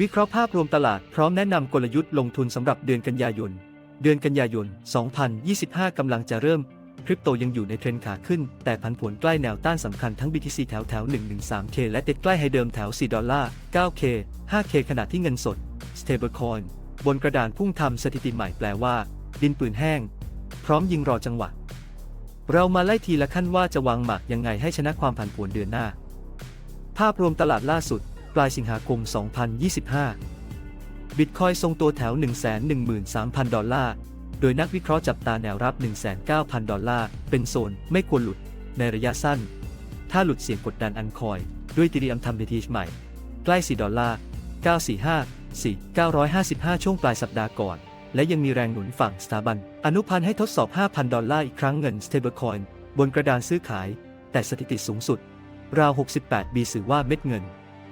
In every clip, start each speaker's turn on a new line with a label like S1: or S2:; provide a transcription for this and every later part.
S1: วิเคราะห์ภาพรวมตลาดพร้อมแนะนำกลยุทธ์ลงทุนสำหรับเดือนกันยายน เดือนกันยายน 2025 กำลังจะเริ่ม คริปโตยังอยู่ในเทรนขาขึ้น แต่ผันผวนใกล้แนวต้านสำคัญทั้ง BTC แถวแถว 113K และเด็ดใกล้ไฮเดิมแถว 4 ดอลลาร์ 9K 5K ขณะที่เงินสด Stablecoin บนกระดานพุ่งทำสถิติใหม่แปลว่า ดินปืนแห้ง พร้อมยิงรอจังหวะ เรามาไล่ทีละขั้นว่าจะวางหมากยังไงให้ชนะความผันผวนเดือนหน้า ภาพรวมตลาดล่าสุด ปลายสิงหาคม 2025 บิตคอยทรงตัวแถว 113,000 ดอลลาร์ โดยนักวิเคราะห์จับตาแนวรับ 19,000 ดอลลาร์ เป็นโซนไม่ควรหลุด ในระยะสั้น ถ้าหลุดเสี่ยงกดดันอันคอย ด้วยตีรีอัมทำเบทีชใหม่ ใกล้ 4 ดอลลาร์ 945 4 955 ช่วงปลายสัปดาห์ก่อน และยังมีแรงหนุนฝั่งสถาบัน อนุพันธ์ให้ทดสอบ 5,000 ดอลลาร์อีกครั้งเงิน stablecoin บนกระดานซื้อขาย แต่สถิติสูงสุด ราว 68 บีสื่อว่าเม็ดเงิน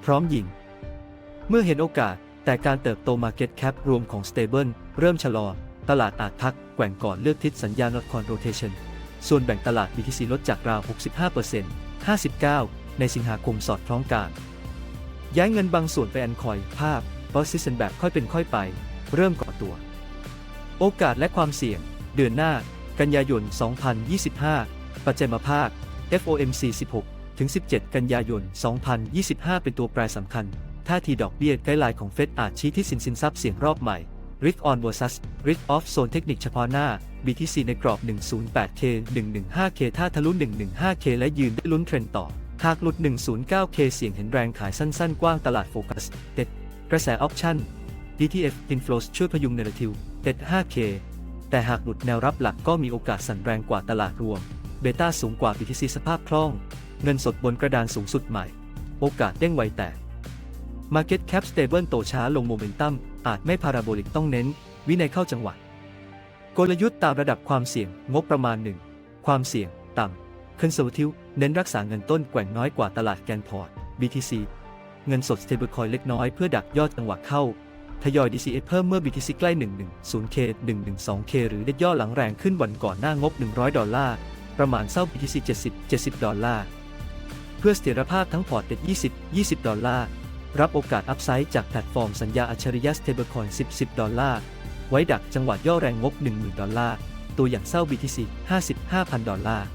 S1: พร้อมยิง เมื่อเห็นโอกาส แต่การเติบโต Market Cap รวมของ Stable เริ่มชะลอ ตลาดอาจพักแกว่งก่อนเลือกทิศสัญญาณ Not Con Rotation ส่วนแบ่งตลาด BTC ลดจากราว 65% 59 ในสิงหาคมสอดคล้องกันย้ายเงินบางส่วนไปแอนคอย ภาพ Position แบบค่อยเป็นค่อยไป เริ่มก่อตัว โอกาสและความเสี่ยง เดือนหน้า กันยายน 2025 ปัจจัยมาภาค FOMC 16 ถึง 17 กันยายน 2025 เป็นตัวแปรสำคัญ ท่าทีดอกเบี้ยไกด์ไลน์ของเฟดอาจชี้ที่สินสินทรัพย์เสี่ยงรอบใหม่ Risk on versus Risk off โซนเทคนิคเฉพาะหน้า BTC ในกรอบ 108K 115K ถ้าทะลุ 115K และยืนได้ลุ้นเทรนด์ต่อ หากหลุด 109K เสี่ยงเห็นแรงขายสั้นๆ กว้างตลาดโฟกัสเด็ดกระแสออปชั่น DTF Inflows ช่วยพยุงเนรทิวเด็ด 5K แต่หากหลุดแนวรับหลักก็มีโอกาสสั่นแรงกว่าตลาดรวม เบต้าสูงกว่า BTC สภาพคล่อง เงินสดบนกระดานสูงสุดใหม่ โอกาสเด้งไวแต่ Market Cap Stable โตช้าลงโมเมนตัมอาจไม่พาราโบลิกต้องเน้น วินัยเข้าจังหวะกลยุทธ์ตามระดับความเสี่ยงงบประมาณหนึ่งความเสี่ยง ต่ำ Conservative เน้นรักษาเงินต้นแกว่งน้อยกว่าตลาดแกนพอร์ต BTC เงินสด Stablecoin เล็กน้อยเพื่อดักยอดจังหวะเข้า ทยอย DCA เพิ่มเมื่อ BTC ใกล้ 110K 112K หรือเด็ดย่อหลังแรงขึ้นวันก่อนหน้างบ 100 ดอลลาร์ประมาณเศร้า BTC 70 70 ดอลลาร์ เพื่อเสถียรภาพทั้งพอร์ตเด็ด20 20 ดอลลาร์ รับโอกาสอัพไซด์จากแพลตฟอร์มสัญญาอัจฉริยะ Stablecoin 10 10 ดอลลาร์ ไว้ดักจังหวะย่อแรงงบ 10,000 ดอลลาร์ ตัวอย่างเศร้า BTC 55,000 ดอลลาร์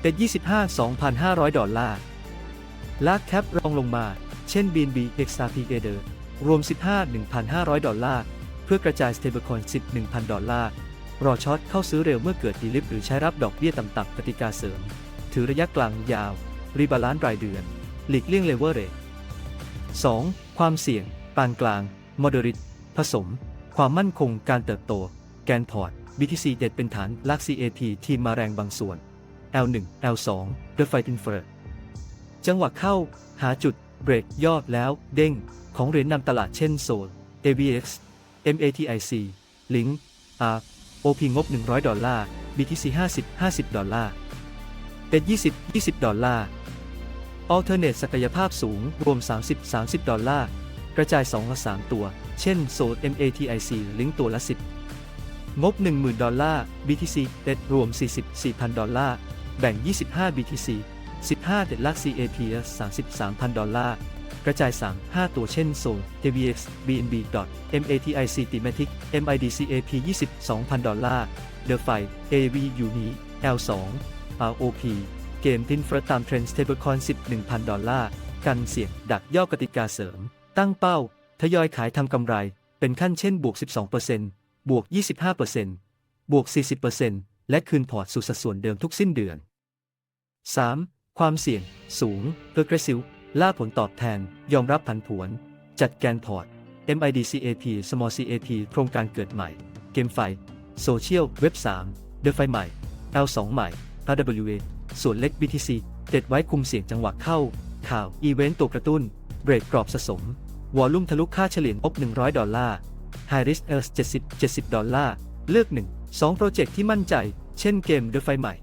S1: เด็ด25 2,500 ดอลลาร์ ลากแคปรองลงมา เช่น BNB XRP Gather รวม 15 1,500 ดอลลาร์ เพื่อกระจาย Stablecoin 10 1,000 ดอลลาร์ รอช็อตเข้าซื้อเร็วเมื่อเกิดดีลิฟหรือใช้รับดอกเบี้ยต่ำๆกติกาเสริม ถือระยะกลางยาว รีบาลานซ์รายเดือน หลีกเลี่ยงเลเวอร์เรท 2. ความเสี่ยง ปานกลาง moderate ผสม ความมั่นคงการเติบโต แกนพอร์ต BTC เด็ดเป็นฐานลัก CAP ทีมมาแรงบางส่วน L1 L2 The Fight Infer จังหวะเข้า หาจุด เบรกยอดแล้ว เด้ง ของเหรียญนำตลาดเช่นโซล AVX MATIC Link R OP งบ 100 ดอลลาร์ BTC 50 50 ดอลลาร์ เป็น 20 20 ดอลลาร์อั Alternate ศักยภาพสูง รวม 30 30 ดอลลาร์ กระจาย2ละ3ตัว เช่นโซล MATIC ลิงก์ตัวละ 10 งบ 10,000 ดอลลาร์ BTC เด็ดรวม 40 4,000 ดอลลาร์ แบ่ง 25 BTC 15 เด็ดลัก CAP 33,000 ดอลลาร์ กระจาย 3 5 ตัวเช่นโซล TVX BNB MATIC Thematic MIDCAP 22,000 ดอลลาร์ The Fight AV Uni L2 ROP เกมพินฟรตามเทรนด์ Stablecoin 10 1,000 ดอลลาร์ กันเสี่ยง ดักย่อกติกาเสริม ตั้งเป้า ทยอยขายทำกำไร เป็นขั้นเช่นบวก 12%บวก 25%บวก 40%และคืนพอร์ตสู่สัดส่วนเดิมทุกสิ้นเดือน 3. ความเสี่ยง สูง Progressive ล่าผลตอบแทน ยอมรับผันผวน จัดแกนพอร์ต MIDCAP Small CAP โครงการเกิดใหม่ เกมไฟ โซเชียล เว็บ3 The ไฟใหม่ L2 ใหม่ RWA ส่วนเล็ก BTC เด็ดไว้คุมเสี่ยงจังหวะเข้า ข่าว อีเวนต์ตัวกระตุ้น เบรกกรอบสะสม วอลลุ่มทะลุค่าเฉลี่ยอบ 100 ดอลลาร์ High Risk Else 70 70 ดอลลาร์ เลือก 1 2 โปรเจกต์ที่มั่นใจ เช่นเกม The ไฟใหม่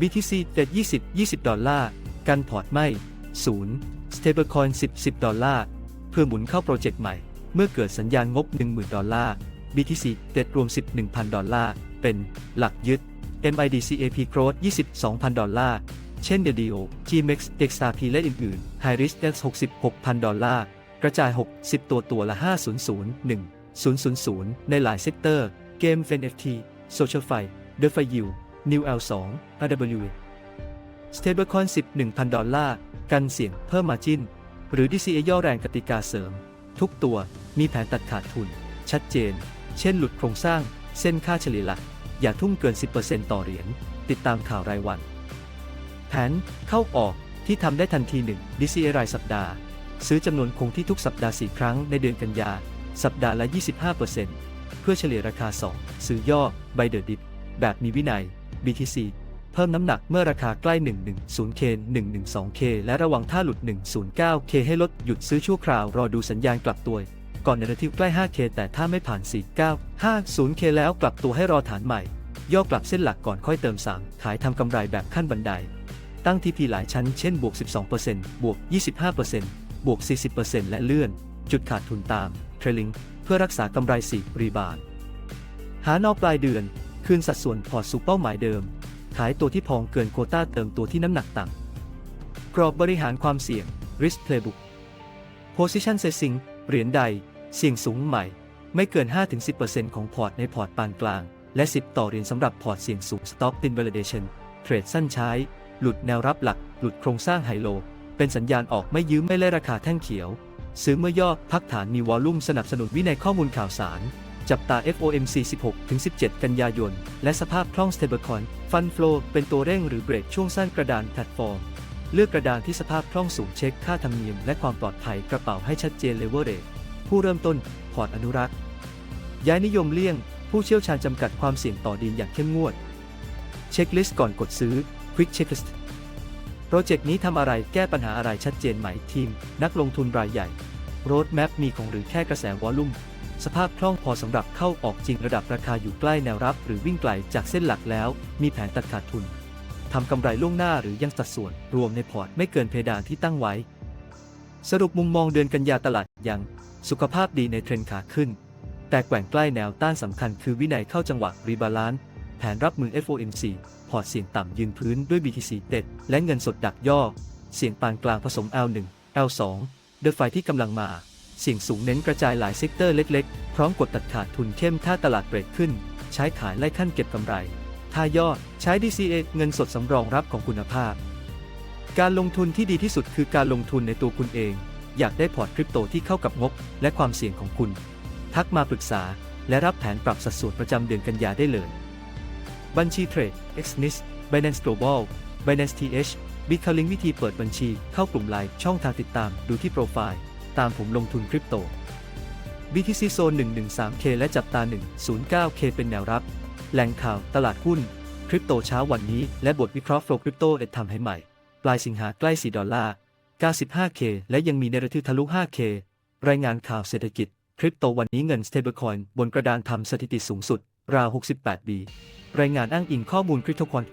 S1: BTC เด็ด20 20 ดอลลาร์ กันพอร์ตไม่0 Stablecoin 10 10 ดอลลาร์ เพื่อหมุนเข้าโปรเจกต์ใหม่ เมื่อเกิดสัญญาณงบ 10,000 ดอลลาร์ BTC เด็ดรวม 11,000 ดอลลาร์ เป็นหลักยึด MIDCAP Growth 22,000 ดอลลาร์ เช่น DDO GMEX XRP และอื่นๆ High Risk X 66,000 ดอลลาร์ กระจาย 60 ตัวตัวละ 500 1 000 ในหลายเซกเตอร์ เกม NFT Social Fi The Fi Yield New L2 RW Stablecoin 10 1,000 ดอลลาร์ กันเสี่ยงเพิ่มมาจินหรือ DCA ย่อแรงกติกาเสริม ทุกตัวมีแผนตัดขาดทุน ชัดเจน เช่นหลุดโครงสร้าง เส้นค่าเฉลี่ยหลัก อย่าทุ่มเกิน 10%ต่อเหรียญ ติดตามข่าวรายวัน แผนเข้าออกที่ทำได้ทันทีหนึ่ง DCA รายสัปดาห์ ซื้อจำนวนคงที่ทุกสัปดาห์ 4 ครั้งในเดือนกันยา สัปดาห์ละ 25%เพื่อเฉลี่ยราคา 2 ซื้อย่อ Buy the Dip แบบมีวินัย BTC เพิ่มน้ำหนักเมื่อราคาใกล้ 110K 112K และระวังถ้าหลุด 109K ให้ลดหยุดซื้อชั่วคราวรอดูสัญญาณกลับตัว ก่อนในระทิวใกล้ 5K แต่ถ้าไม่ผ่าน 4950K แล้วกลับตัวให้รอฐานใหม่ ย่อกลับเส้นหลักก่อนค่อยเติม 3 ขายทำกำไรแบบขั้นบันได ตั้ง TP หลายชั้นเช่นบวก 12%บวก 25%บวก 40%และเลื่อน จุดขาดทุนตาม Trailing เพื่อรักษากำไร 4 รีบาทหานอปลายเดือน คืนสัดส่วนพอร์ตสู่เป้าหมายเดิม ขายตัวที่พองเกินโคต้าเติมตัวที่น้ำหนักต่ำกรอบบริหารความเสี่ยง Risk Playbook Position Sizing เหรียญใด เสี่ยงสูงใหม่ ไม่เกิน 5-10%ของพอร์ตในพอร์ตปานกลาง และ 10 ต่อเหรียญสำหรับพอร์ตเสี่ยงสูง Stop Invalidation เทรดสั้นใช้ หลุดแนวรับหลัก หลุดโครงสร้างไฮโล เป็นสัญญาณออกไม่ยืมไม่เล่ราคาแท่งเขียว ซื้อเมื่อย่อพักฐานมีวอลลุ่มสนับสนุนวินัยข้อมูลข่าวสาร จับตา FOMC 16-17 กันยายน และสภาพคล่อง Stablecoin Fund Flow เป็นตัวเร่งหรือเบรกช่วงสั้นกระดานแพลตฟอร์มเลือกกระดานที่สภาพคล่องสูงเช็คค่าธรรมเนียมและความปลอดภัยกระเป๋าให้ชัดเจนเลเวอเร ผู้เริ่มต้นพอร์ตอนุรักษ์ ย้ายนิยมเลี่ยง ผู้เชี่ยวชาญจำกัดความเสี่ยงต่อดินอย่างเข้มงวด เช็คลิสต์ก่อนกดซื้อ Quick Checklist โปรเจกต์นี้ทำอะไรแก้ปัญหาอะไรชัดเจนไหมทีม นักลงทุนรายใหญ่โรดแมปมีของหรือแค่กระแสวอลลุ่ม สภาพคล่องพอสำหรับเข้าออกจริงระดับราคาอยู่ใกล้แนวรับ หรือวิ่งไกลจากเส้นหลักแล้ว มีแผนตัดขาดทุนทำกำไรล่วงหน้าหรือยังสัดส่วน รวมในพอร์ตไม่เกินเพดานที่ตั้งไว้ สรุปมุมมองเดือนกันยาตลาดยัง สุขภาพดีในเทรนขาขึ้น แต่แกว่งใกล้แนวต้านสำคัญคือวินัยเข้าจังหวะรีบาลานซ์แผนรับมือ FOMC พอร์ตเสี่ยงต่ำยืนพื้นด้วย BTC เด็ดและเงินสดดักย่อ เสี่ยงปานกลางผสม L1 L2 เดอไฟที่กำลังมา เสี่ยงสูงเน้นกระจายหลายเซกเตอร์เล็กๆ พร้อมกดตัดขาดทุนเข้มถ้าตลาดเบรกขึ้น ใช้ขายไล่ขั้นเก็บกำไร ถ้าย่อใช้ DCA เงินสดสำรองรับของคุณภาพ การลงทุนที่ดีที่สุดคือการลงทุนในตัวคุณเอง อยากได้พอร์ตคริปโตที่เข้ากับงบ และความเสี่ยงของคุณ ทักมาปรึกษา และรับแผนปรับสัดส่วนประจำเดือนกันยาได้เลย บัญชีเทรด XNIS Binance Global Binance TH b i t c o i n วิธีเปิดบัญชีเข้ากลุ่มไลน์ช่องทางติดตามดูที่โปรไฟล์ ตามผมลงทุนคริปโต BTC Zone 113K และจับตา 109K เป็นแนวรับ แหล่งข่าวตลาดหุ้น คริปโตเช้าวันนี้ และบทวิเคราะห์โฟลคริปโตเอ็ดทำให้ใหม่ ปลายสิงหาใกล้ 4 ดอลลาร์ 95K และยังมีเนรทิวทะลุ 5K รายงานข่าวเศรษฐกิจ คริปโตวันนี้เงิน stablecoin บนกระดานทำสถิติสูงสุด ราว 68บีรายงานอ้างอิงข้อมูลคริปโตคอน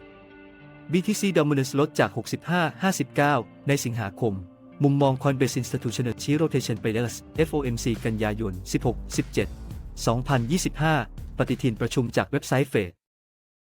S1: BTC Dominance ลดจาก 65-59 ในสิงหาคม มุมมอง Coinbase Institutional ชี้ Rotation ไป Dallas FOMC กันยายน 16-17 2025 ปฏิทินประชุมจากเว็บไซต์เฟด